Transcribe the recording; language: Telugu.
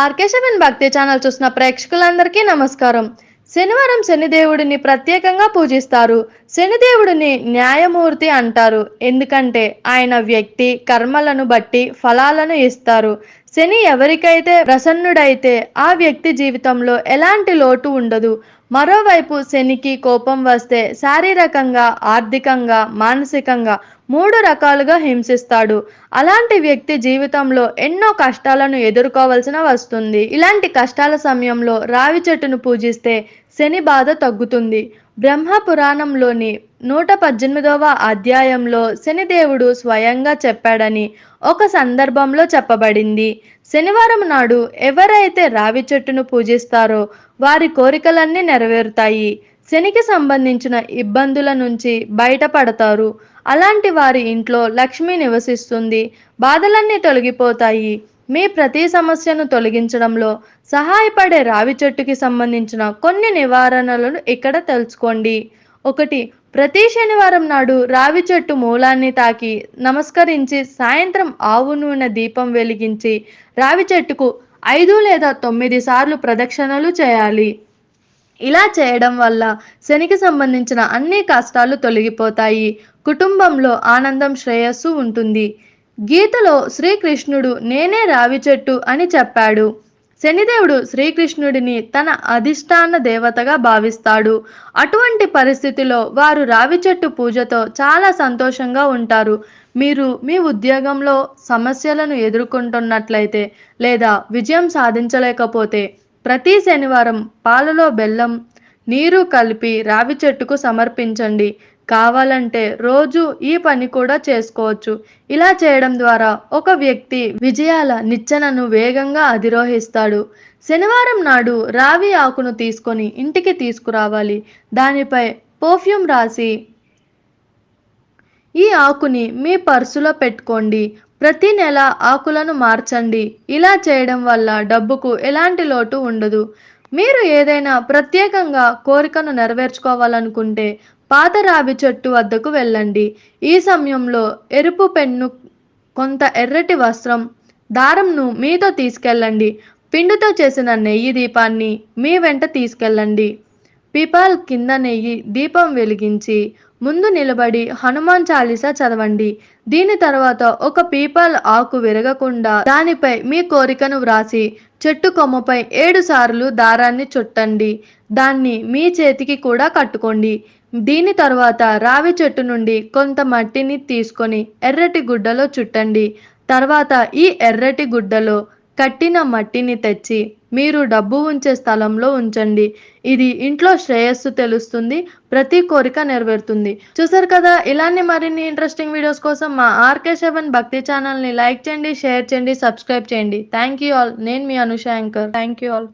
ఆర్కే సెవెన్ భక్తి ఛానల్ చూసిన ప్రేక్షకులందరికీ నమస్కారం. శనివారం శనిదేవుడిని ప్రత్యేకంగా పూజిస్తారు. శనిదేవుడిని న్యాయమూర్తి అంటారు. ఎందుకంటే ఆయన వ్యక్తి కర్మలను బట్టి ఫలాలను ఇస్తారు. శని ఎవరికైతే ప్రసన్నుడైతే ఆ వ్యక్తి జీవితంలో ఎలాంటి లోటు ఉండదు. మరోవైపు శనికి కోపం వస్తే శారీరకంగా ఆర్థికంగా మానసికంగా మూడు రకాలుగా హింసిస్తాడు. అలాంటి వ్యక్తి జీవితంలో ఎన్నో కష్టాలను ఎదుర్కోవాల్సిన వస్తుంది. ఇలాంటి కష్టాల సమయంలో రావి చెట్టును పూజిస్తే శని బాధ తగ్గుతుంది. బ్రహ్మ పురాణంలోని నూట పద్దెనిమిదవ అధ్యాయంలో శనిదేవుడు స్వయంగా చెప్పాడని ఒక సందర్భంలో చెప్పబడింది. శనివారం నాడు ఎవరైతే రావి చెట్టును పూజిస్తారో వారి కోరికలన్నీ నెరవేరుతాయి. శనికి సంబంధించిన ఇబ్బందుల నుంచి బయటపడతారు. అలాంటి వారి ఇంట్లో లక్ష్మి నివసిస్తుంది. బాధలన్నీ తొలగిపోతాయి. మీ ప్రతి సమస్యను తొలగించడంలో సహాయపడే రావి చెట్టుకి సంబంధించిన కొన్ని నివారణలను ఇక్కడ తెలుసుకోండి. ఒకటి ప్రతి శనివారం నాడు రావి చెట్టు మూలాన్ని తాకి నమస్కరించి సాయంత్రం ఆవు నూనె దీపం వెలిగించి రావి చెట్టుకు ఐదు లేదా తొమ్మిది సార్లు ప్రదక్షిణలు చేయాలి. ఇలా చేయడం వల్ల శనికి సంబంధించిన అన్ని కష్టాలు తొలగిపోతాయి. కుటుంబంలో ఆనందం శ్రేయస్సు ఉంటుంది. గీతలో శ్రీకృష్ణుడు నేనే రావి చెట్టు అని చెప్పాడు. శనిదేవుడు శ్రీకృష్ణుడిని తన అధిష్టాన దేవతగా భావిస్తాడు. అటువంటి పరిస్థితిలో వారు రావి చెట్టు పూజతో చాలా సంతోషంగా ఉంటారు. మీరు మీ ఉద్యోగంలో సమస్యలను ఎదుర్కొంటున్నట్లయితే లేదా విజయం సాధించలేకపోతే ప్రతి శనివారం పాలలో బెల్లం నీరు కలిపి రావి చెట్టుకు సమర్పించండి. కావాలంటే రోజు ఈ పని కూడా చేసుకోవచ్చు. ఇలా చేయడం ద్వారా ఒక వ్యక్తి విజయాల నిచ్చెనను వేగంగా అధిరోహిస్తాడు. శనివారం నాడు రావి ఆకును తీసుకొని ఇంటికి తీసుకురావాలి. దానిపై పర్ఫ్యూమ్ రాసి ఈ ఆకుని మీ పర్సులో పెట్టుకోండి. ప్రతి నెల ఆకులను మార్చండి. ఇలా చేయడం వల్ల డబ్బుకు ఎలాంటి లోటు ఉండదు. మీరు ఏదైనా ప్రత్యేకంగా కోరికను నెరవేర్చుకోవాలనుకుంటే పాత రావి చెట్టు వద్దకు వెళ్ళండి. ఈ సమయంలో ఎరుపు పెన్ను కొంత ఎర్రటి వస్త్రం దారంను మీతో తీసుకెళ్ళండి. పిండితో చేసిన నెయ్యి దీపాన్ని మీ వెంట తీసుకెళ్ళండి. పిపాల్ కింద నెయ్యి దీపం వెలిగించి ముందు నిలబడి హనుమాన్ చాలీసా చదవండి. దీని తర్వాత ఒక పీపల్ ఆకు విరగకుండా దానిపై మీ కోరికను వ్రాసి చెట్టు కొమ్మపై ఏడు సార్లు దారాన్ని చుట్టండి. దాన్ని మీ చేతికి కూడా కట్టుకోండి. దీని తర్వాత రావి చెట్టు నుండి కొంత మట్టిని తీసుకొని ఎర్రటి గుడ్డలో చుట్టండి. తర్వాత ఈ ఎర్రటి గుడ్డలో కట్టిన మట్టిని తెచ్చి మీరు డబ్బు ఉంచే స్థలంలో ఉంచండి. ఇది ఇంట్లో శ్రేయస్సు తెలుస్తుంది ప్రతి కోరిక నెరవేరుతుంది. చూసారు కదా ఇలాంటి మరిన్ని ఇంట్రెస్టింగ్ వీడియోస్ కోసం మా ఆర్కే సెవెన్ భక్తి ఛానల్ని లైక్ చేయండి షేర్ చేయండి సబ్స్క్రైబ్ చేయండి. థ్యాంక్ యూ ఆల్ నేను మీ Anusha anchor. Thank you all